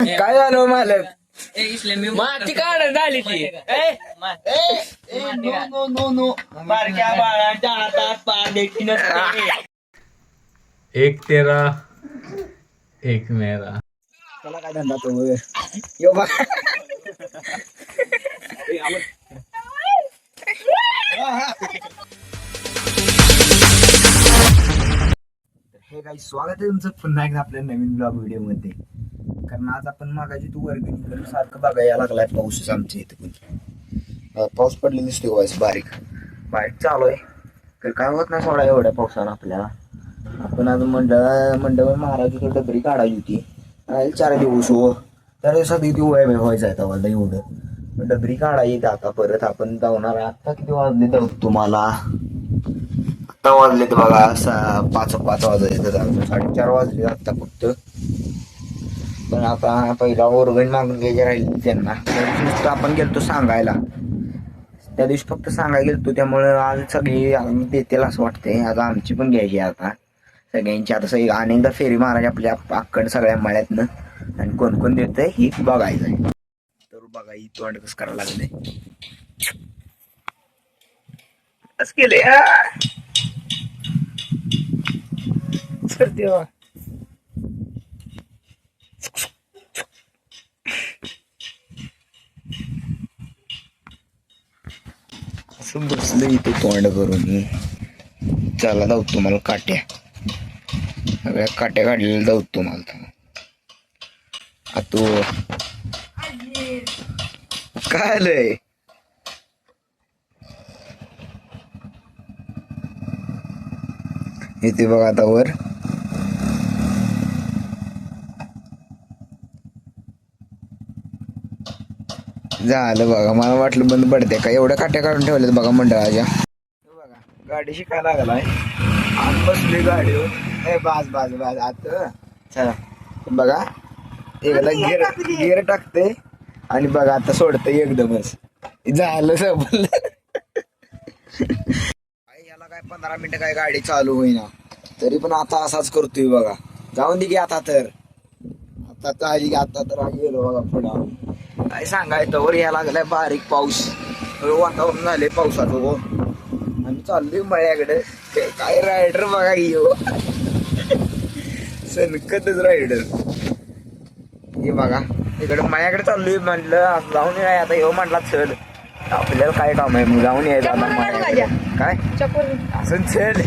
काय झालं हो मालक माती काढ. झाली ती बारक्या बाळाच्या हातात पाण्याची नसते. एक तेरा एक मेरा. त्याला काय धंदा तो? यो बा. हे काही स्वागत आहे तुमचं पुन्हा एकदा आपल्या नवीन ब्लॉग व्हिडिओमध्ये कारण आज आपण मागायची तू वर्गणी करून सारखं बघायला लागलाय पाऊसच आमच्या इथे पण. पाऊस पडलेला दिसतोय वाईस बारीक. बारीक चालू आहे. तर काय होत नाही सोडा एवढ्या पावसानं आपल्याला. आपण आज मंडळ मंडळ महाराज होतो डबरी काढायची होती. राहील चार दिवस हो. चार दिवसात किती वय व्हायचं आहे तवाला एवढं. डबरी काढायची आता परत. आपण जाणार आता किती वाजले जाऊ तुम्हाला? आता वाजलेत बघा पाच पाच वाजले तर अजून साडेचार वाजले आता फक्त. पण आता पहिला ओरगण मागून घ्यायचे राहिले त्यांना. त्या आपण गेलतो सांगायला. त्या दिवशी फक्त सांगायला गेलतो त्यामुळे आज सगळी आम्ही देतील असं वाटतंय. आता आमची पण घ्यायची आहे आता. सगळ्यांची आता सगळी अनेकदा फेरी मारायची आपल्या आकड सगळ्या मळ्यातनं. आणि कोण कोण देतंय ही बघायचं आहे. तर बघा ही तोंड कसं करायला लागलंय. असं केलंय सर देवा. असं बसलं इथे तोंड करून मी. चला जाऊ तुम्हाला काट्या. सगळ्या काट्या काढलेल्या जाऊ तुम्हाला आता. काय आलंय? इथे बघा आता वर. झालं बघा. मला वाटलं बंद पडते का? एवढ्या काट्या काढून ठेवल्यात बघा मंडळाच्या. हे बघा गाडी शिकायला लागलाय. आत बसली गाडी ए बाज बाज बाज आत चला. बघा एकदा गिअर गिअर टाकते आणि बघा आता सोडते एकदमच झालं सबल काय याला काय पंधरा मिनिटं काय गाडी चालू होईना. तरी पण आता असाच करतोय बघा. जाऊन दे की आता तर. आता तर आली आता तर गेलो बघा पुढं. काय सांगायचं? वर यायला लागलाय बारीक पाऊस. वातावरण झाले पावसाचं हो. आम्ही चाललोय मळ्याकडे. ते काय रायडर बघा की हो. सनकतच रायडर हे बघा इकडे माझ्याकडे चाललोय म्हटलं असं जाऊन ये आता येऊ म्हटला चल. आपल्याला काय काम आहे? मग जाऊन यायचं मळ्याकडे. काय? असं चल.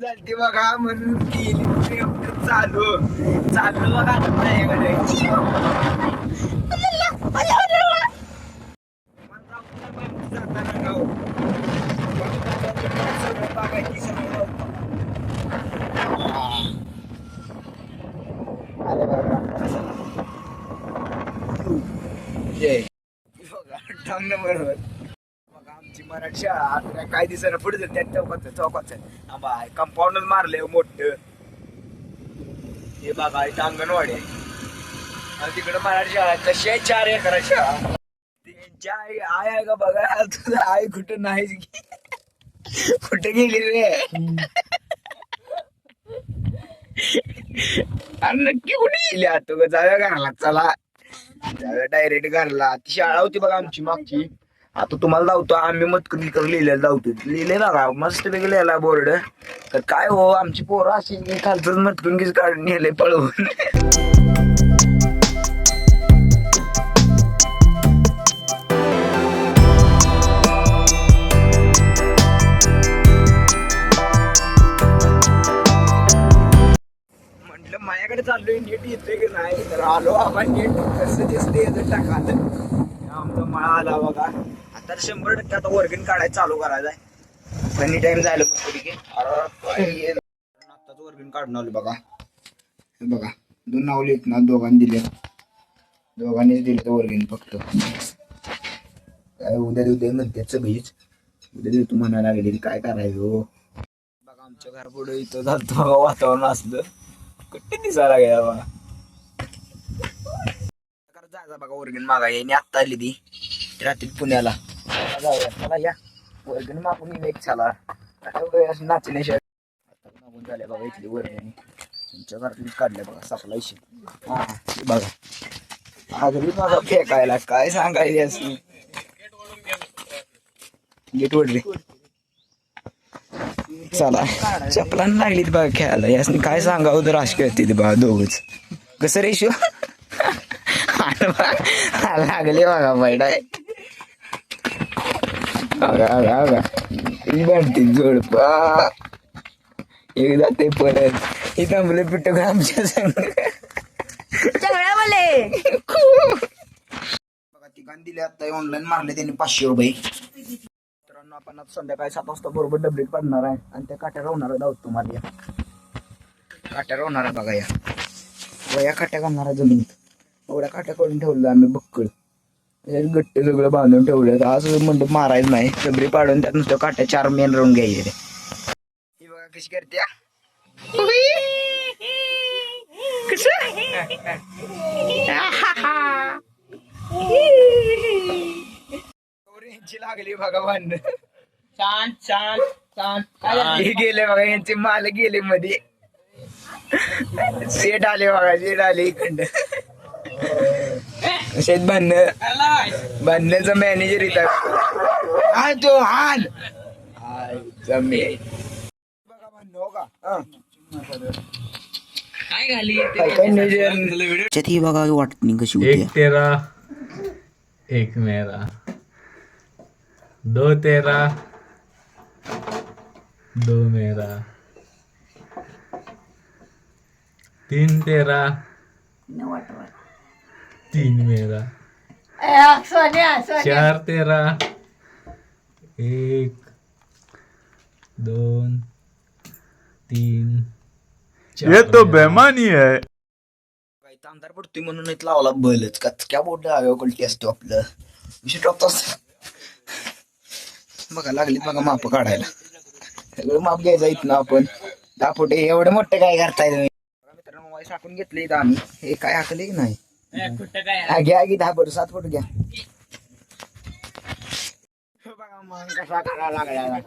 झालती बघा म्हणून केली चालू. चालू बघा आता मराठी शाळा आता काय दिसायला पुढे त्या चौकात चौकात बाय कंपाऊंडच मारले मोठ. हे बघा इथं अंगणवाडी आहे. आणि तिकडे मराठी शाळा आहे. तशी आहे चार एकरा शाळा. त्यांच्या आई आय आहे का बघा. तुझा आई कुठं नाही कुठे गेली रे? अरे नक्की कुठे गेली आता ग? जाऊया घरला चला. जाऊया डायरेक्ट घरला. ती शाळा होती बघा आमची मागची. आता तुम्हाला धावतो आम्ही मतकरी लिहिलेलं धावतो लिहिले ना का मस्त पैकी लिहायला बोर्ड. तर काय हो आमची पोरं अशी की खालचंच मतकून कीच काढून नेले पळवून. म्हटलं माझ्याकडे चाललोय नीट येतोय की नाही? तर आलो आपण नीट कसं दिसते टाका आमचा मळा आला बघा. आता शंभर टक्के आता वर्गण काढायला चालू करायचं आहे एनी टाइम झालं मग अरे काय आत्ताच वर्गण काढून आलो बघा. हे बघा दोन नावले आहेत ना दोघांनी दिले दोघांनीच दिले तर वर्गण फक्त. काय उद्या उद्या म्हणते सगळीच. उद्या देतो म्हणायला लागले काय करायचं हो? बघा आमच्या घर पुढे इथं झालं बघा वातावरण असलं. कुठे दिसायला गेला बघा जायचा बघा वर्गण मागा याने आत्ता आली ती. रात्री पुण्याला. जाऊया चला या. वर्गण मागून येईल एक चला असं नाचण्याशिवाय आता मागून झाल्या बघा इथली वर्गणी. तुमच्या घरातली काढल्या बघा सापला इशे. हा हे बघा. आगरी माझा फेकायला काय सांगायचे असं? गेट वडले चला. चपलान लागलीत बघा खेळायला. यासनी काय सांगावं तर अशी खेळते बघा दोघच. कसं रे लागले बघा ही बनते जोडपा. एकदा ते परत. ही थांबले पिट्ट आमच्या बघा तिघांनी दिले आता. ऑनलाईन मारले त्यांनी पाचशे रुपये. मित्रांनो आपण आता संध्याकाळी सात वाजता बरोबर डबलीत पडणार आहे. आणि त्या काट्या राहणार आहे धावतो मारल्या काट्या राहणार आहे बघा या. वया काट्या घालणार आहे जमिनीत. एवढ्या काट्या करून ठेवलं आम्ही बक्कळ. त्याच्यात गट्ट सगळं बांधून ठेवलं आज म्हणलं मारायचं नाही. डबरी पाडून त्यात नुसतं काट्या चार मेन राहून घ्यायचे रे ही बघा कशी करते. यांची लागली बघा भांडण. शांत काय झालं? हे गेले बघा यांचे माल गेले मध्ये. सेट आले बघा सेट आले इकडं शेत बांधणं. बांधण्याचा मॅनेजर इथं. हा तो हाल. हाय, जमे बघा बांधणं, हो का? हा. काय घाली काय नियोजन त्याच्यात ही बघा वाटणी कशी होती. एक तेरा एक मेरा. दो तेरा दो मेरा. तीन तेरा तीन मेरा। चार तेरा. एक दोन तीन ये तो. बेमानी है। काही तांदार पडतोय म्हणून इथं लावला बलच. कचक्या बोट हव्या कलटी असतो आपलं. विषय टॉपतो बघा लागली बघा माप काढायला. सगळं माप घ्यायचं इथनं आपण. दहा फुटे एवढं मोठं काय करताय तुम्ही? बघा मित्रांनो वाय साकून घेतले इथं आम्ही. हे काय हाकले की नाही? घ्या की दहा फुट सात फुट घ्या. बघा मग कसा करा लागला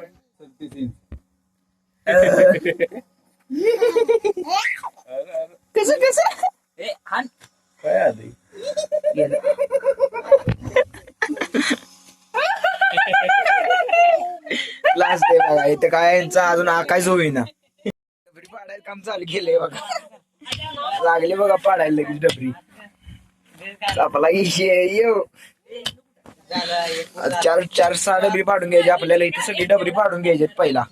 कसं कसं? ए. लास्ट आहे बघा इथं काय यांचं अजून आकाश होईना. डबरी पाडायला काम चालू केलंय बघा. लागले बघा पाडायला लगेच डबरी. आपला इशी येऊ. चार चार सहा डबरी पाडून घ्यायची आपल्याला इथे सगळी डबरी पाडून घ्यायची पहिला.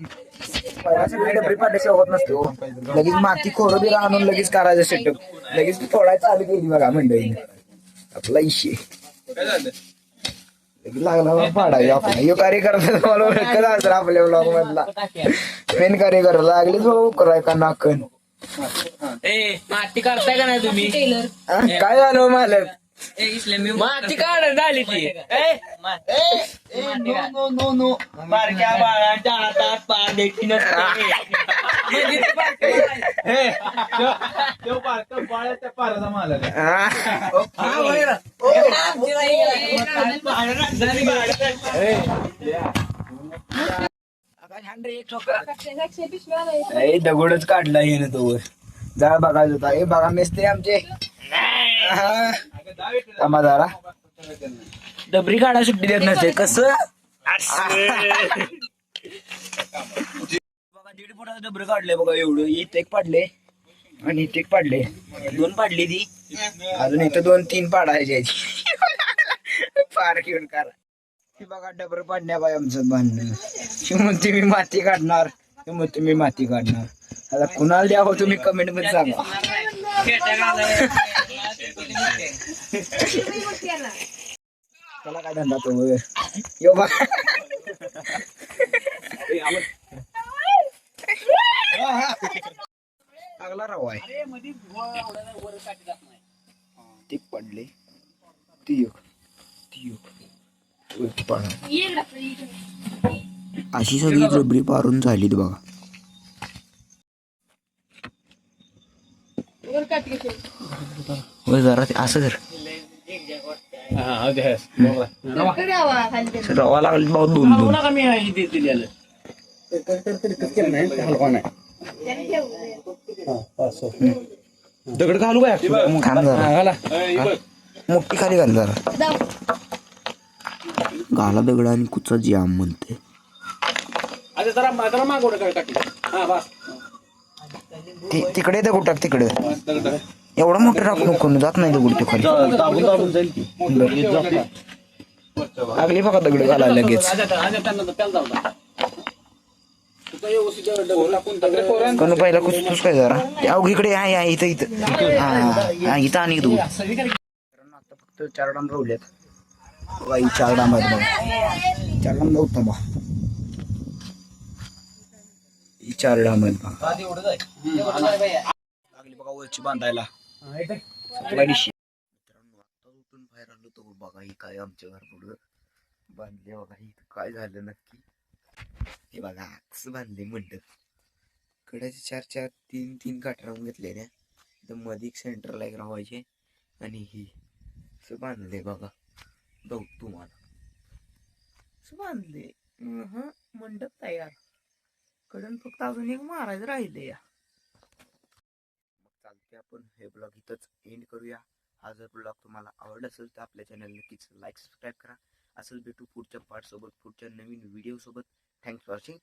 पहिला सगळी डबरी पाडायची होत नसते हो. लगेच माती खोरं बिरा आणून लगेच करायचं सेटअप लगेच थोडा चालू केली बघा मंडळी. आपला इशे. लागला बा आपण. आपला यो कार्य करता तुम्हाला ओळखत असेल आपल्या ब्लॉग मधला. मेन कार्य करायला लागले भाऊ कराय का नाकन. ए माती काढताय का नाही तुम्ही हा, काय झालं हो मालक ए माती काढ झाली ती ए, ए, नो नो नो नो बारक्या बाळांच्या हातात पार देखील नसते ए, दगडच काढला येणं तो वर. जाळ बघायचा होता हे बघा मेस्त्री आमचे. हा. थांबा जरा. डबरी काढा सुट्टी देत नसते. कस? बघा दीड फुटाचं डबरं काढले बघा एवढं. इथं एक पाडले आणि इथे एक पाडले दोन पाडली ती. अजून इथं दोन तीन पाडायची याची पार घेऊन करा हे बघा डबर पाडण्या बाय आमचं बांधणं ही म्हणते मी माती काढणार. हे म्हणते मी माती काढणार. आता कुणाला द्यावं तुम्ही कमेंटमध्ये सांगा. त्याला काय धंदा तो यो बघा. राव आहे. ती पडले. ती एक. ती अशी सगळी रबरी पारून झालीत बघा. होय जरा ते असं कर. रवा. लागली भाऊ दोन दोन. दगड घालू काय? मोठी खाली घाल जरा. गाला दगड आणि कुचा जाम म्हणते. आता जरा जरा मागवड काय काठी हा बस. ति- तिकडे दगड टाक तिकडे. एवढा मोठं टाकू नको ना, जात नाही दगड तो खाली दाबून दाबून जाईल की. लगेच जाते. लागली बघा दगड घालायला लगेच. आज आता आज त्यांना त्याला जाऊ द्या. तुझं व्यवस्थित दगड टाकून दगड. पोरांना पण पहिला कुचतोस काय जरा. ते अवघ इकडे आहे आहे इथं इथं. हा, हा इथं आणि दगड. आता फक्त चार डाम राहिल्यात ही चार डाम आहेत बघा. चार जाऊ थांबा ही चार डाम आहेत बघा. लागली बघा वरची बांधायला. सगळ्या आता उठून बाहेर आलो तो बघा ही काय आमच्या घर पुढं बांधले बघा ही काय झालं नक्की. हे बघा कसं बांधले मंडप. कड्याचे चार चार तीन तीन काठ राहून घेतले ना इथं मध्ये सेंटरला एक राहायचे. आणि ही असं बांधले बघा. जाऊ तुम्हाला. बांधले हं, मंडप तयार. कडन फक्त अजून एक मारायचं राहिले या. मग चालते आपण हे ब्लॉग इथंच एंड करूया. हा जर ब्लॉग तुम्हाला आवडला असेल तर आपल्या चॅनल नक्कीच लाईक सबस्क्राईब करा. असेल भेटू पुढच्या पार्ट सोबत पुढच्या नवीन व्हिडिओ सोबत. Thanks for watching